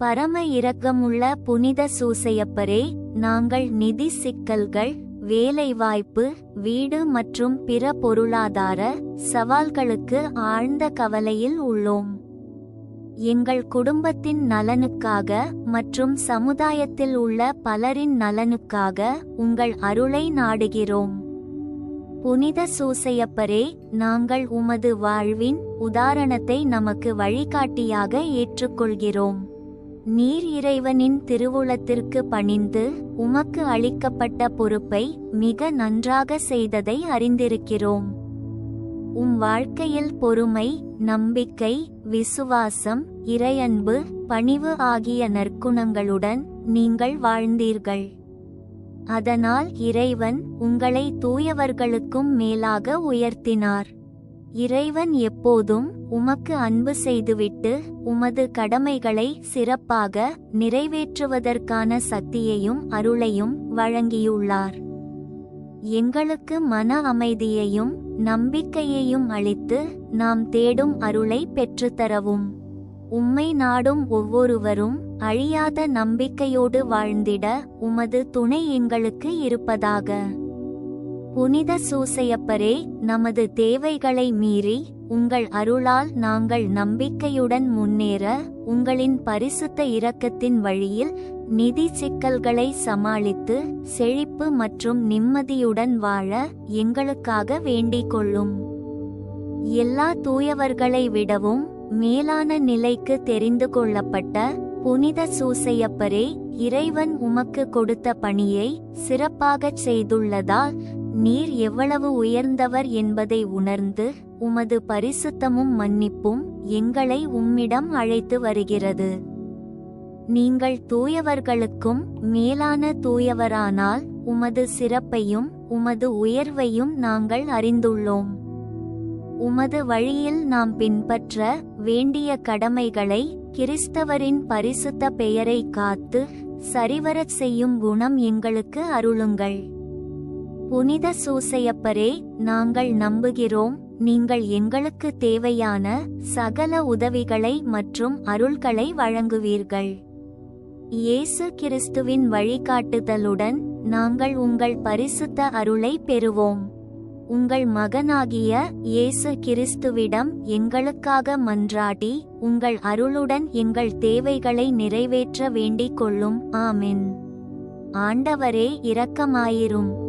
பரம இரக்கமுள்ள புனித சூசையப்பரே நாங்கள் நிதி சிக்கல்கள் வேலைவாய்ப்பு வீடு மற்றும் பிற பொருளாதார சவால்களுக்கு ஆழ்ந்த கவலையில் உள்ளோம். எங்கள் குடும்பத்தின் நலனுக்காக மற்றும் சமுதாயத்தில் உள்ள பலரின் நலனுக்காக உங்கள் அருளை நாடுகிறோம். புனித சூசையப்பரே நாங்கள் உமது வாழ்வின் உதாரணத்தை நமக்கு வழிகாட்டியாக ஏற்றுக்கொள்கிறோம். நீர் இறைவனின் திருவுளத்திற்கு பணிந்து உமக்கு அளிக்கப்பட்ட பொறுப்பை மிக நன்றாக செய்ததை அறிந்திருக்கிறோம். உம் வாழ்க்கையில் பொறுமை நம்பிக்கை விசுவாசம் இறையன்பு பணிவு ஆகிய நற்குணங்களுடன் நீங்கள் வாழ்ந்தீர்கள். அதனால் இறைவன் உங்களை தூயவர்களுக்கும் மேலாக உயர்த்தினார். இறைவன் எப்போதும் உமக்கு அன்பு செய்துவிட்டு உமது கடமைகளை சிறப்பாக நிறைவேற்றுவதற்கான சக்தியையும் அருளையும் வழங்கியுள்ளார். எங்களுக்கு மன அமைதியையும் நம்பிக்கையையும் அளித்து நாம் தேடும் அருளை பெற்றுத்தரவும். உம்மை நாடும் ஒவ்வொருவரும் அழியாத நம்பிக்கையோடு வாழ்ந்திட உமது துணை எங்களுக்கு இருப்பதாக. புனித சூசையப்பரே நமது தேவைகளை மீறி உங்கள் அருளால் நாங்கள் நம்பிக்கையுடன் முன்னேற உங்களின் பரிசுத்த இரக்கத்தின் வழியில் நிதி சிக்கல்களை சமாளித்து செழிப்பு மற்றும் நிம்மதியுடன் வாழ எங்களுக்காக வேண்டிக் கொள்ளும் எல்லா தூயவர்களை விடவும் மேலான நிலைக்கு தெரிந்து கொள்ளப்பட்ட புனித சூசையப்பரே இறைவன் உமக்கு கொடுத்த பணியை சிறப்பாகச் செய்துள்ளதால் நீர் எவ்வளவு உயர்ந்தவர் என்பதை உணர்ந்து உமது பரிசுத்தமும் மன்னிப்பும் எங்களை உம்மிடம் அழைத்து வருகிறது. நீங்கள் தூயவர்களுக்கும் மேலான தூயவரானால் உமது சிறப்பையும் உமது உயர்வையும் நாங்கள் அறிந்துள்ளோம். உமது வழியில் நாம் பின்பற்ற வேண்டிய கடமைகளை கிறிஸ்தவரின் பரிசுத்த பெயரை காத்து சரிவரச் செய்யும் குணம் எங்களுக்கு அருளுங்கள். புனித சூசையப்பரே நாங்கள் நம்புகிறோம் நீங்கள் எங்களுக்கு தேவையான சகல உதவிகளை மற்றும் அருள்களை வழங்குவீர்கள். இயேசு கிறிஸ்துவின் வழிகாட்டுதலுடன் நாங்கள் உங்கள் பரிசுத்த அருளை பெறுவோம். உங்கள் மகனாகிய இயேசு கிறிஸ்துவிடம் எங்களுக்காக மன்றாடி உங்கள் அருளுடன் எங்கள் தேவைகளை நிறைவேற்ற வேண்டிக் கொள்ளும். ஆமென். ஆண்டவரே இரக்கமாயிரும்.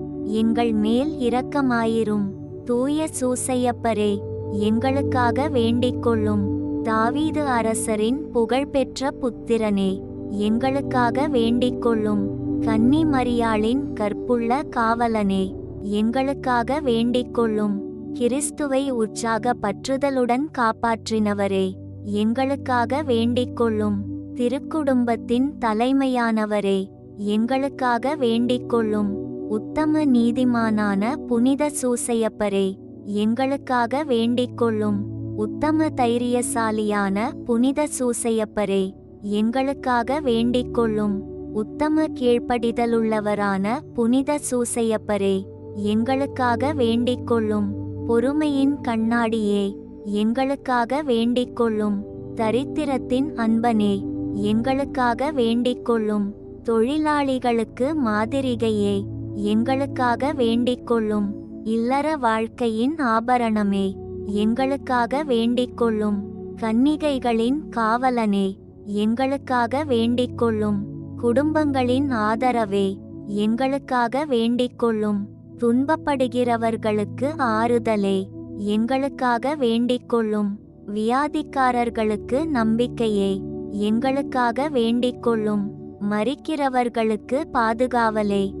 எங்கள் மேல் இரக்கமாயிரும். தூய சூசையப்பரே எங்களுக்காக வேண்டிக்கொள்ளும். தாவீது அரசரின் புகழ்பெற்ற புத்திரனே எங்களுக்காக வேண்டிக்கொள்ளும். கன்னி மரியாளின் கற்புள்ள காவலனே எங்களுக்காக வேண்டிக்கொள்ளும். கிறிஸ்துவை உற்சாக பற்றுதலுடன் காப்பாற்றினவரே எங்களுக்காக வேண்டிக்கொள்ளும். திருக்குடும்பத்தின் தலைமையானவரே எங்களுக்காக வேண்டிக்கொள்ளும். உத்தம நீதிமானான புனித சூசையப்பரே எங்களுக்காக வேண்டிக் கொள்ளும் உத்தம தைரியசாலியான புனித சூசையப்பரே எங்களுக்காக வேண்டிக் கொள்ளும் உத்தம கீழ்ப்படிதலுள்ளவரான புனித சூசையப்பரே எங்களுக்காக வேண்டிக் கொள்ளும் பொறுமையின் கண்ணாடியே எங்களுக்காக வேண்டிக் கொள்ளும் தரித்திரத்தின் அன்பனே எங்களுக்காக வேண்டிக் கொள்ளும் தொழிலாளிகளுக்கு மாதிரிகையே. எங்களுக்காக வேண்டிக்கொள்ளும். இல்லற வாழ்க்கையின் ஆபரணமே. எங்களுக்காக வேண்டிக்கொள்ளும். கன்னிகைகளின் காவலனே. எங்களுக்காக வேண்டிக்கொள்ளும். குடும்பங்களின் ஆதரவே. எங்களுக்காக வேண்டிக்கொள்ளும். துன்பப்படுகிறவர்களுக்கு ஆறுதலே. எங்களுக்காக வேண்டிக்கொள்ளும். வியாதிக்காரர்களுக்கு நம்பிக்கையே. எங்களுக்காக வேண்டிக்கொள்ளும். மறிக்கிறவர்களுக்கு பாதுகாவலே.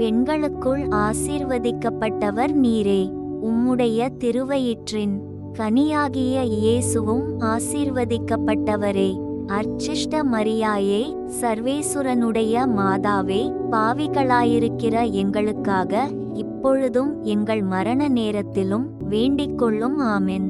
பெண்களுக்குள் ஆசீர்வதிக்கப்பட்டவர் நீரே உம்முடைய திருவயிற்றின் கனியாகிய இயேசுவும் ஆசீர்வதிக்கப்பட்டவரே. அர்ச்சிஷ்ட மரியாயே சர்வேசுரனுடைய மாதாவே பாவிகளாயிருக்கிற எங்களுக்காக இப்பொழுதும் எங்கள் மரண நேரத்திலும் வேண்டிக் கொள்ளும் ஆமென்.